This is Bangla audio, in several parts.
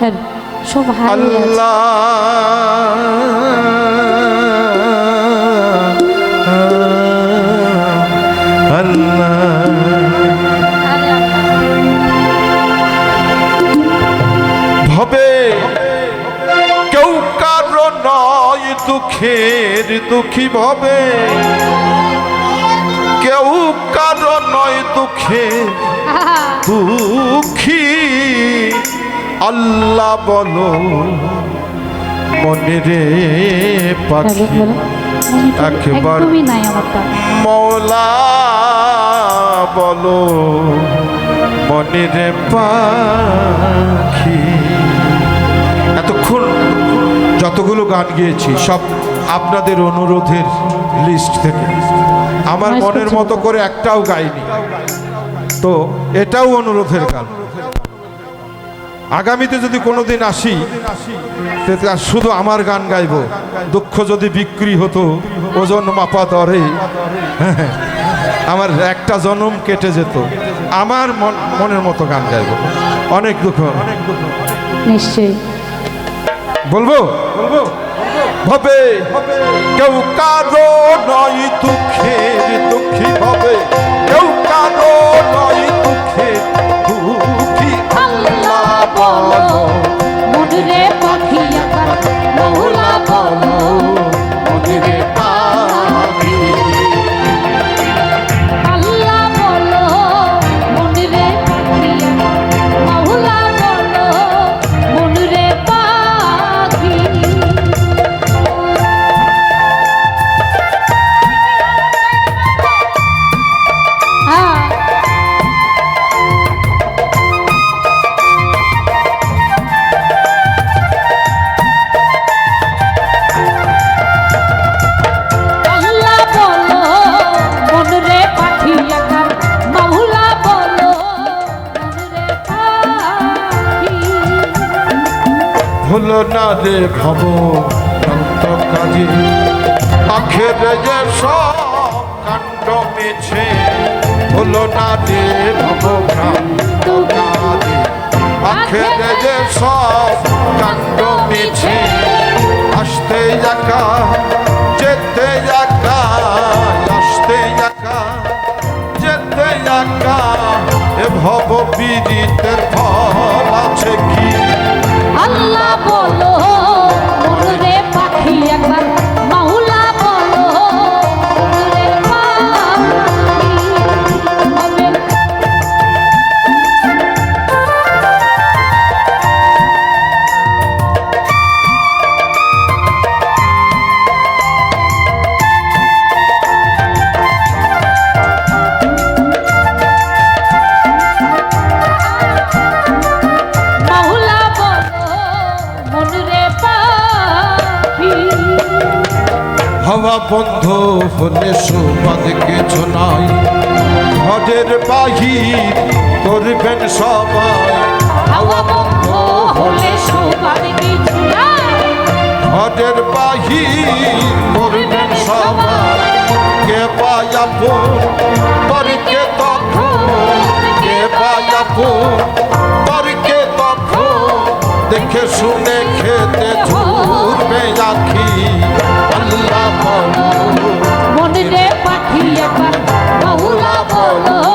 হ্যাঁ সব হারিয়ে ভবে। কেউ কারও নয় দুঃখের দুঃখী ভবে। কেউ কারও নয় দুঃখে দুঃখী আল্লাহ বলো মনে রে পাখি একবার নাই আমারটা মৌলা বলো মনের পাখি। এতক্ষণ যতগুলো গান গিয়েছি সব আপনাদের অনুরোধের লিস্ট থেকে। আমার মনের মতো করে একটাও গাইনি। তো এটাও অনুরোধের গান। আগামীতে যদি কোনোদিন আসি শুধু আমার গান গাইবো। দুঃখ যদি বিক্রি হতো ওজন মাপা দরে। আমার একটা জনম কেটে যেত। আমার মন মনের মতো গান গাইবো। অনেক দুঃখ। নিশ্চয়ই। বলব? বলব ভাবে। কেউ কারও নয় দুঃখের দুঃখী হবে কেউ কারও নয় দুঃখের না ভব অন্ত কাজে আখের যে সব মেছে হলো না ভব ভ্রান্ত কাজে আখের যে সব কাণ্ড মেছে, আসতে একা, যেতে একা, আসতে একা, যেতে একা, এ ভব পীড়িতের মনরে পাখি। হওয়া বন্ধ হলে সুবাদ কিছু নাই। ঘরের বাহির করবেন সবাই। হাওয়া বন্ধ হলে সোপার কিছু নাই। ঘরের বাহির করবেন সবাই। কে পায়াবো পরকে তখন। কে পায়াবো দেখে শুনে খেতে ঝুরবে রাখি আল্লাহ বলো। মনরে পাখি মাহুলা বলো।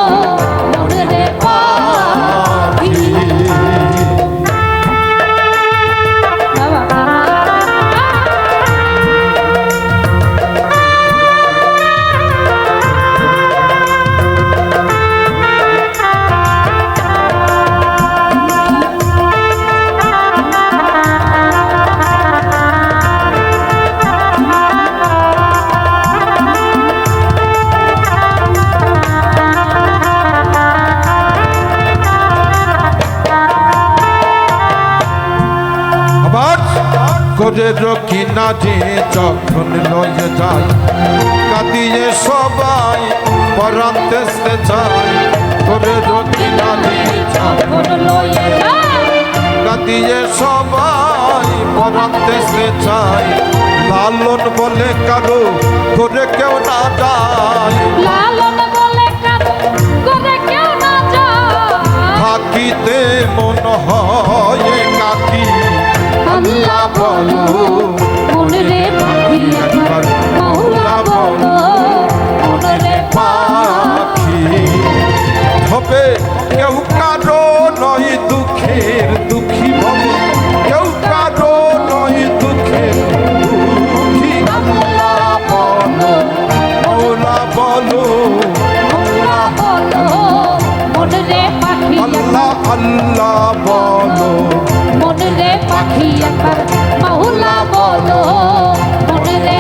করে রক্ষি না যে যখন লয়ে যায় কাঁদিয়ে সবাই পরান্তে সে যায় করে রক্ষি না যে যখন লয়ে যায় কাঁদিয়ে সবাই পরান্তে সে যায় লালন বলে কারও করে কেউ না যায়। লালন বলে কারও করে কেউ না যায়। থাকিতে মন হয় কাকি আল্লাহ বল বলো। মনে রে পাখি একবার মাওলা বলো। মনে রে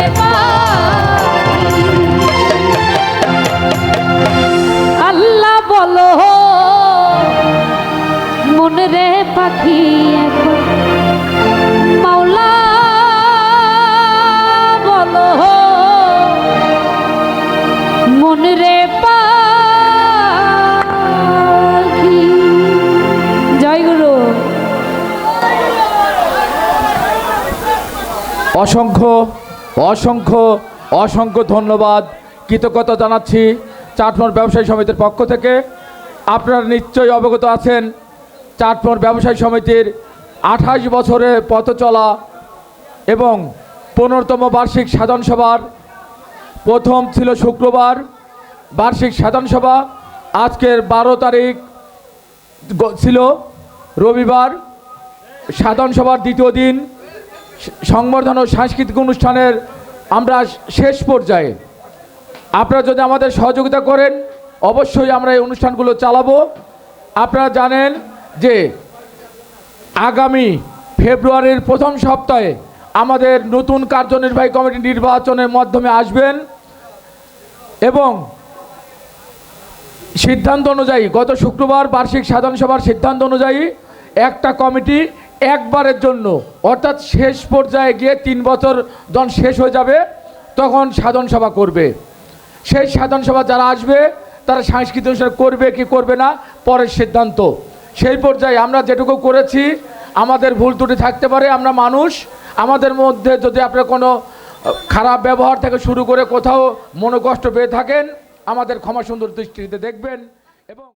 আল্লাহ বলো। মনে রে পাখি একবার অসংখ্য অসংখ্য অসংখ্য ধন্যবাদ। কৃতজ্ঞতা জানাচ্ছি চাটমোহর ব্যবসায়ী সমিতির পক্ষ থেকে। আপনারা নিশ্চয়ই অবগত আছেন চাটমোহর ব্যবসায়ী সমিতির আঠাশ বছরে পথ চলা এবং পনেরোতম বার্ষিক সাধারণ সভার প্রথম ছিল শুক্রবার বার্ষিক সাধারণ সভা। আজকের বারো তারিখ ছিল রবিবার। সাধারণ সভার দ্বিতীয় দিন সংবর্ধনা ও সাংস্কৃতিক অনুষ্ঠানের আমরা শেষ পর্যায়ে, আপনারা যদি আমাদের সহযোগিতা করেন, অবশ্যই আমরা এই অনুষ্ঠানগুলো চালাবো। আপনারা জানেন যে আগামী ফেব্রুয়ারির প্রথম সপ্তাহে আমাদের নতুন কার্যনির্বাহী কমিটি নির্বাচনের মাধ্যমে আসবেন এবং সিদ্ধান্ত অনুযায়ী গত শুক্রবার বার্ষিক সাধারণ সভার সিদ্ধান্ত অনুযায়ী একটা কমিটি একবারের জন্য, অর্থাৎ শেষ পর্যায়ে গিয়ে তিন বছর যখন শেষ হয়ে যাবে, তখন সাধারণ সভা করবে। সেই সাধারণ সভা যারা আসবে, তারা সাংস্কৃতিক অনুষ্ঠান করবে কি করবে না, পরের সিদ্ধান্ত। সেই পর্যায়ে আমরা যেটুকু করেছি, আমাদের ভুল ত্রুটি থাকতে পারে, আমরা মানুষ। আমাদের মধ্যে যদি আপনার কোনো খারাপ ব্যবহার থেকে শুরু করে কোথাও মনোকষ্ট পেয়ে থাকেন, আমাদের ক্ষমা সুন্দর দৃষ্টিতে দেখবেন এবং